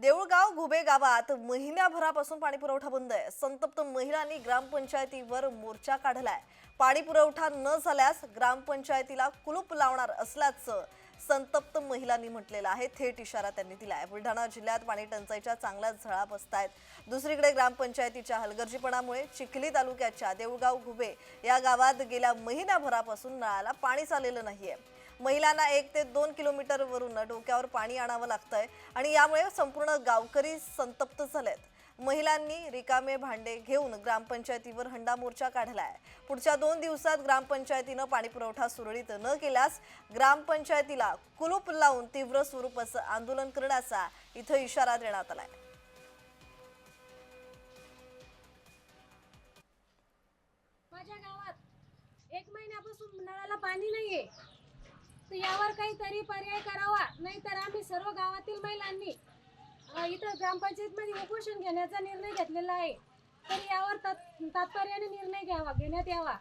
देऊळगाव घुबे गावात महिन्याभरापासून पाणी पुरवठा बंद आहे. संतप्त महिलांनी ग्रामपंचायतीवर मोर्चा काढलाय. पाणी पुरवठा न झाल्यास ग्रामपंचायतीला कुलूप लावणार असल्याचं संतप्त महिलांनी म्हटलेलं आहे. थेट इशारा त्यांनी दिला आहे बुलढाणा जिल्ह्यात पाणी टंचाईच्या चांगल्याच झळा बसतायत. दुसरीकडे ग्रामपंचायतीच्या हलगर्जीपणामुळे चिखली तालुक्याच्या देऊळगाव घुबे या गावात गेल्या महिन्याभरापासून नळाला पाणीच आलेलं नाहीये. महिलांना एक ते दोन किलोमीटर वरून डोक्यावर पाणी आणावं लागतंय आणि यामुळे संपूर्ण गावकरी संतप्त झालेत. महिलांनी रिकामे भांडे घेऊन ग्रामपंचायतीवर हंडा मोर्चा काढलाय. पुढच्या दोन दिवसात ग्रामपंचायतीनं पाणीपुरवठा सुरळीत न केल्यास ग्रामपंचायतीला कुलूप लावून तीव्र स्वरूपाचं आंदोलन करण्याचा इथं इशारा देण्यात आलाय. माझ्या गावात एक महिन्यापासून नळाला पाणी नाहीये. तर यावर काहीतरी पर्याय करावा. नाहीतर आम्ही सर्व गावातील महिलांनी अ, इथं ग्रामपंचायतमध्ये उपोषण घेण्याचा निर्णय घेतलेला आहे. तर यावर तात- तात्पर्याने निर्णय घ्यावा घेण्यात यावा.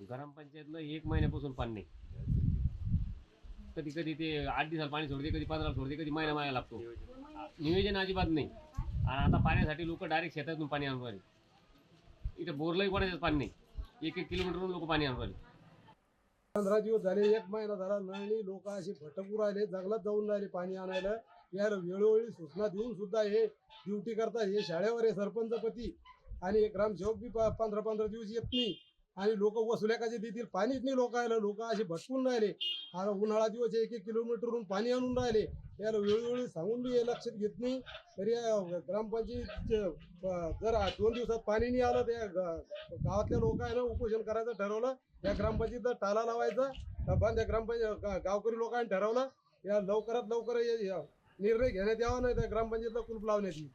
ग्रामपंचायतनं एक महिन्यापासून पाणी नाही. कधी कधी ते आठ दिवसाला पाणी सोडते कधी पंधरा सोडते कधी महिना महिना लागतो. नियोजन अजिबात नाही. आणि आता पाण्यासाठी लोक डायरेक्ट शेतातून पाणी आणून राहिले इथं बोरलाही कोणाच्याच पाणी नाही. एक एक किलोमीटरवरून लोक पाणी आणून राहिले पंधरा दिवस झाले एक महिना झाला नळणी लोक अशी भटकू राहिले जंगलात जाऊन राहिले पाणी आणायला. यायला वेळोवेळी सूचना देऊन सुद्धा हे ड्युटी करतात. हे शाळेवर आहे सरपंचपती आणि एक ग्रामसेवक बी पंधरा पंधरा दिवस येत नाही. आणि लोक वसुल्या देतील पाणीच नाही लोकायला. लोक असे भटकून राहिले. आता उन्हाळा दिवस एक एक किलोमीटरवरून पाणी आणून राहिले. याला वेळोवेळी सांगून मी हे लक्षात घेत नाही. तरी या ग्रामपंचायत जर दोन दिवसात पाणी नाही आलं तर या गावातल्या लोकांना उपोषण करायचं ठरवलं. या ग्रामपंचायतीचा टाला लावायचा. बंद या ग्रामपंचायत गावकरी लोकांनी ठरवलं. या लवकरात लवकर निर्णय घेण्यात यावा नाही तर ग्रामपंचायतला कुलूप लावण्यात येईल.